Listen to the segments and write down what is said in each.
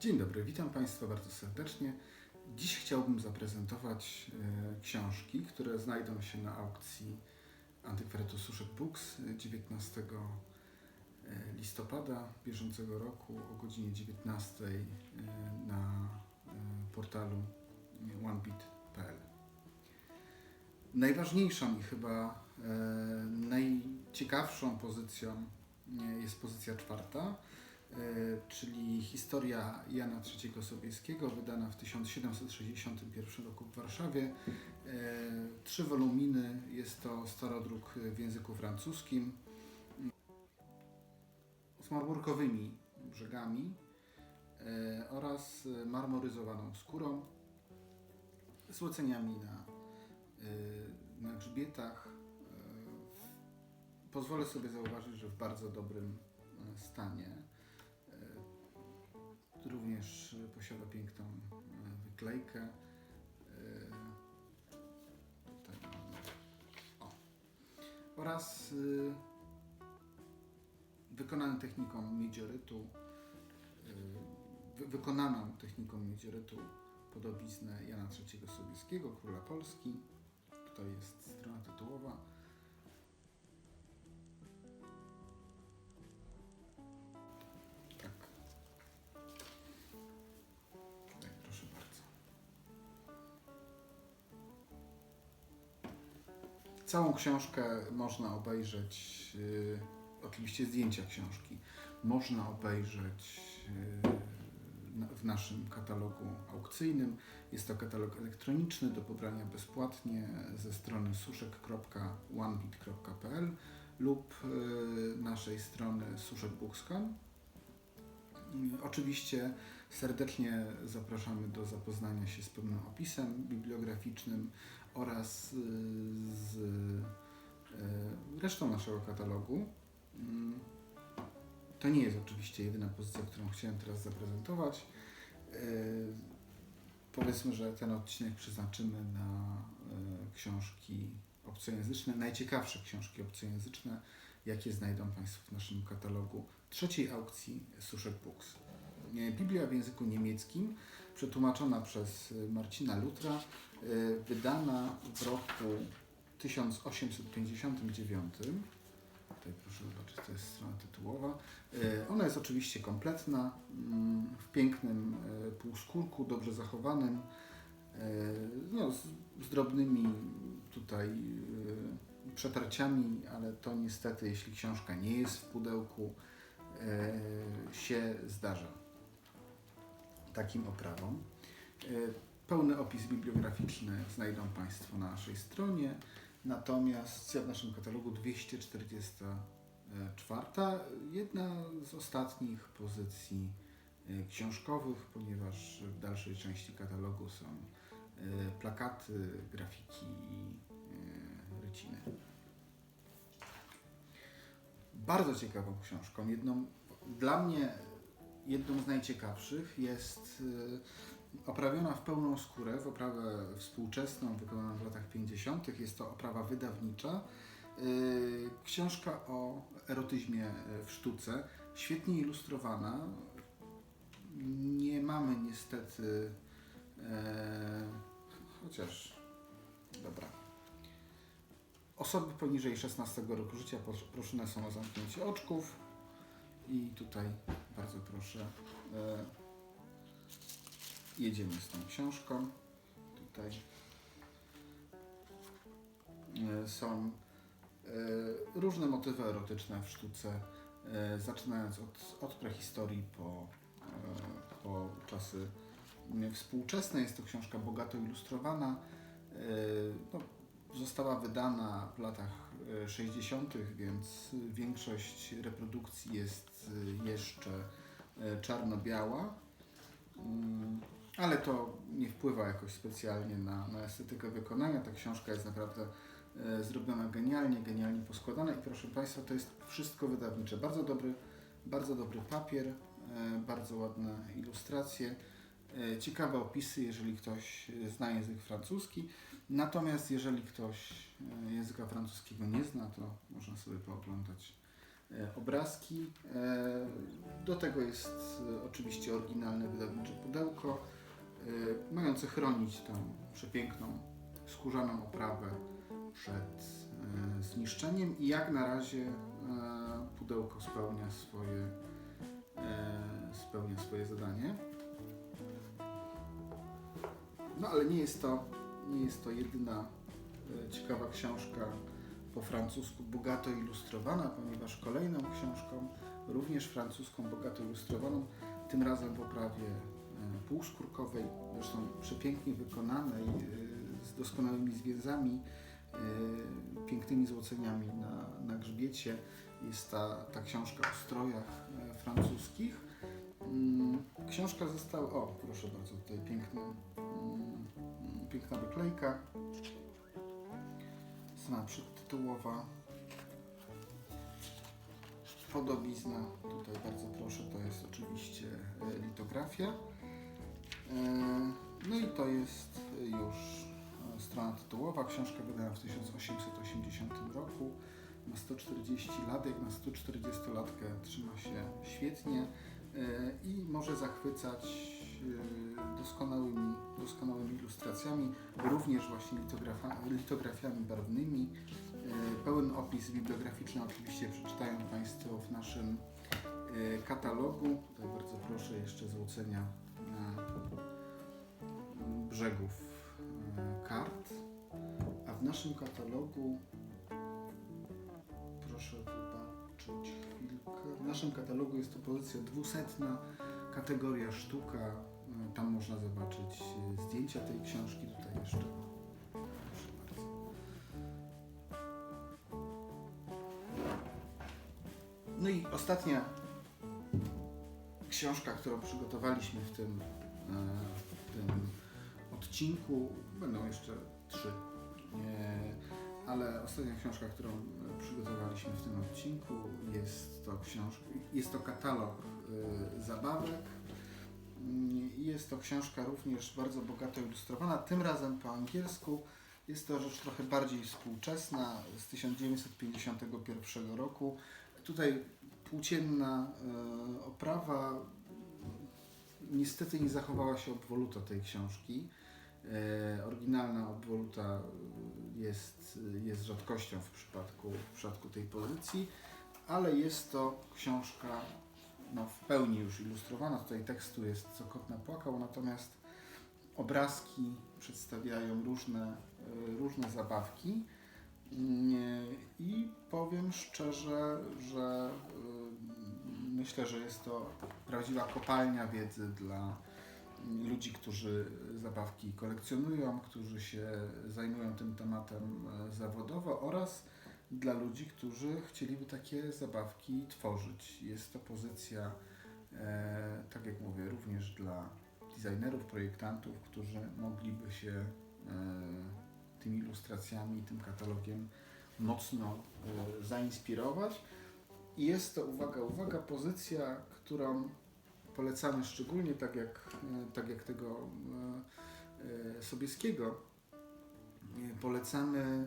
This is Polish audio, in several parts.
Dzień dobry, witam Państwa bardzo serdecznie. Dziś chciałbym zaprezentować e, książki, które znajdą się na aukcji Antykwariatu Suszek Books e, 19 e, listopada bieżącego roku o godzinie 19 e, na e, portalu onebit.pl. Najważniejszą i chyba e, najciekawszą pozycją e, jest pozycja czwarta, e, czyli historia Jana III Sobieskiego, wydana w 1761 roku w Warszawie. E, Trzy woluminy, jest to starodruk w języku francuskim z marmurkowymi brzegami e, oraz marmoryzowaną skórą, złoceniami na, e, na grzbietach. E, Pozwolę sobie zauważyć, że w bardzo dobrym e, stanie. E, Również e, posiada piękną e, wyklejkę. E, Tutaj mamy. O. Oraz wykonany techniką miedziorytu, wy, wykonaną techniką miedziorytu podobiznę Jana III Sobieskiego, króla Polski. To jest Całą książkę można obejrzeć, y, oczywiście zdjęcia książki, można obejrzeć y, na- w naszym katalogu aukcyjnym. Jest to katalog elektroniczny do pobrania bezpłatnie ze strony suszek.onebit.pl lub y, naszej strony suszekbooks.com. Oczywiście serdecznie zapraszamy do zapoznania się z pełnym opisem bibliograficznym oraz y, z y, resztą naszego katalogu. Mm, To nie jest oczywiście jedyna pozycja, którą chciałem teraz zaprezentować. Y, Powiedzmy, że ten odcinek przeznaczymy na książki obcojęzyczne, najciekawsze książki obcojęzyczne, jakie znajdą Państwo w naszym katalogu trzeciej aukcji Suszek Books. E, Biblia w języku niemieckim, przetłumaczona przez y, Marcina Lutra, y, wydana w roku 1859. Tutaj proszę zobaczyć, to jest strona tytułowa. E, Ona jest oczywiście kompletna, mm, w pięknym e, półskórku, dobrze zachowanym, e, no, z, drobnymi tutaj e, przetarciami, ale to niestety, jeśli książka nie jest w pudełku, e, się zdarza takim oprawom. E, Pełny opis bibliograficzny znajdą Państwo na naszej stronie, natomiast w naszym katalogu 244, jedna z ostatnich pozycji e, książkowych, ponieważ w dalszej części katalogu są e, plakaty, grafiki i ryciny. Bardzo ciekawą książką, jedną dla mnie jedną z najciekawszych jest y, oprawiona w pełną skórę, w oprawę współczesną, wykonaną w latach 50. Jest to oprawa wydawnicza. Y, Książka o erotyzmie w sztuce, świetnie ilustrowana. Nie mamy niestety, e, chociaż, dobra, Osoby poniżej 16 roku życia pros- proszone są o zamknięcie oczków. I tutaj bardzo proszę, e, jedziemy z tą książką. Tutaj e, są e, różne motywy erotyczne w sztuce, zaczynając od, od prehistorii po, po czasy współczesne. Jest to książka bogato ilustrowana. No, została wydana w latach 60., więc większość reprodukcji jest jeszcze e, czarno-biała. Mm, Ale to nie wpływa jakoś specjalnie na, na estetykę wykonania. Ta książka jest naprawdę e, zrobiona genialnie, genialnie poskładana i proszę Państwa, to jest wszystko wydawnicze. Bardzo dobry, bardzo dobry papier, e, bardzo ładne ilustracje. E, Ciekawe opisy, jeżeli ktoś zna język francuski. Natomiast jeżeli ktoś e, języka francuskiego nie zna, to można sobie pooglądać e, obrazki. Do tego jest oczywiście oryginalne wydawnicze pudełko, mające chronić tą przepiękną skórzaną oprawę przed zniszczeniem i jak na razie pudełko spełnia swoje, spełnia swoje zadanie. No ale nie jest to, nie jest to jedyna e, ciekawa książka po francusku bogato ilustrowana, ponieważ kolejną książką, również francuską bogato ilustrowaną, tym razem w oprawie e, półskórkowej, zresztą przepięknie wykonanej, e, z doskonałymi zwiedzami, e, pięknymi złoceniami na, na grzbiecie. Jest ta, ta książka o strojach francuskich. Mm, Książka została, o proszę bardzo, tutaj piękny, mm, piękna wyklejka. Strona przedtytułowa. Podobizna, tutaj bardzo proszę, to jest oczywiście e, litografia. E, No i to jest już e, strona tytułowa. Książka wydana w 1880 roku. Ma 140 lat, jak na 140-latkę trzyma się świetnie i może zachwycać e, doskonałymi, doskonałymi ilustracjami, również właśnie litografiami barwnymi. E, Pełen opis bibliograficzny oczywiście przeczytają Państwo w naszym e, katalogu. Tutaj bardzo proszę jeszcze złocenia brzegów e, kart. A w naszym katalogu proszę wybaczyć. W naszym katalogu jest to pozycja dwusetna, kategoria sztuka. Tam można zobaczyć e, zdjęcia tej książki. Tutaj jeszcze. No i ostatnia książka, którą przygotowaliśmy w tym, e, w tym odcinku, będą jeszcze trzy, e, ale ostatnia książka, którą e, przygotowaliśmy w tym odcinku jest to książka, jest to katalog e, zabawek. Mm, Jest to książka również bardzo bogato ilustrowana, tym razem po angielsku. Jest to rzecz trochę bardziej współczesna, z 1951 roku. Tutaj płócienna e, oprawa. Niestety nie zachowała się obwoluta tej książki. Oryginalna obwoluta jest, jest rzadkością w przypadku, w przypadku tej pozycji, ale jest to książka no, w pełni już ilustrowana. Tutaj tekstu jest co kot napłakał, natomiast obrazki przedstawiają różne, e, różne zabawki. Nie, I powiem szczerze, że y, myślę, że jest to prawdziwa kopalnia wiedzy dla ludzi, którzy zabawki kolekcjonują, którzy się zajmują tym tematem e, zawodowo oraz dla ludzi, którzy chcieliby takie zabawki tworzyć. Jest to pozycja, e, tak jak mówię, również dla designerów, projektantów, którzy mogliby się e, tymi ilustracjami, tym katalogiem mocno zainspirować. I jest to, uwaga, uwaga, pozycja, którą polecamy szczególnie, tak jak, e, tak jak tego e, e, Sobieskiego. Polecamy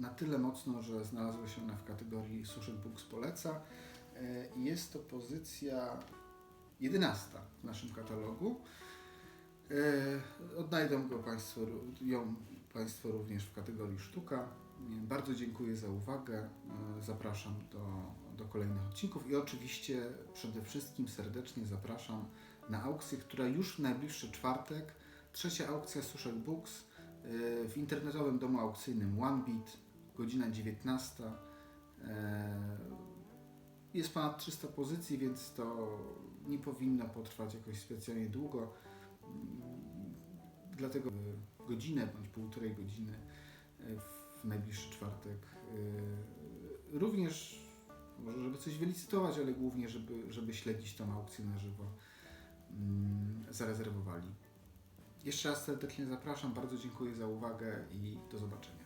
na tyle mocno, że znalazła się ona w kategorii Social Books Poleca. Jest to pozycja jedenasta w naszym katalogu. Odnajdą go Państwo, ją Państwo również w kategorii sztuka. Bardzo dziękuję za uwagę. Zapraszam do, do kolejnych odcinków i oczywiście przede wszystkim serdecznie zapraszam na aukcję, która już w najbliższy czwartek, trzecia aukcja Sushel Books e, w internetowym domu aukcyjnym OneBeat, godzina 19. E, Jest ponad 300 pozycji, więc to nie powinno potrwać jakoś specjalnie długo. Dlatego e, godzinę bądź półtorej godziny e, najbliższy czwartek. e, Również może żeby coś wylicytować, ale głównie żeby, żeby śledzić tą aukcję na żywo mm, zarezerwowali. Jeszcze raz serdecznie zapraszam, bardzo dziękuję za uwagę i do zobaczenia.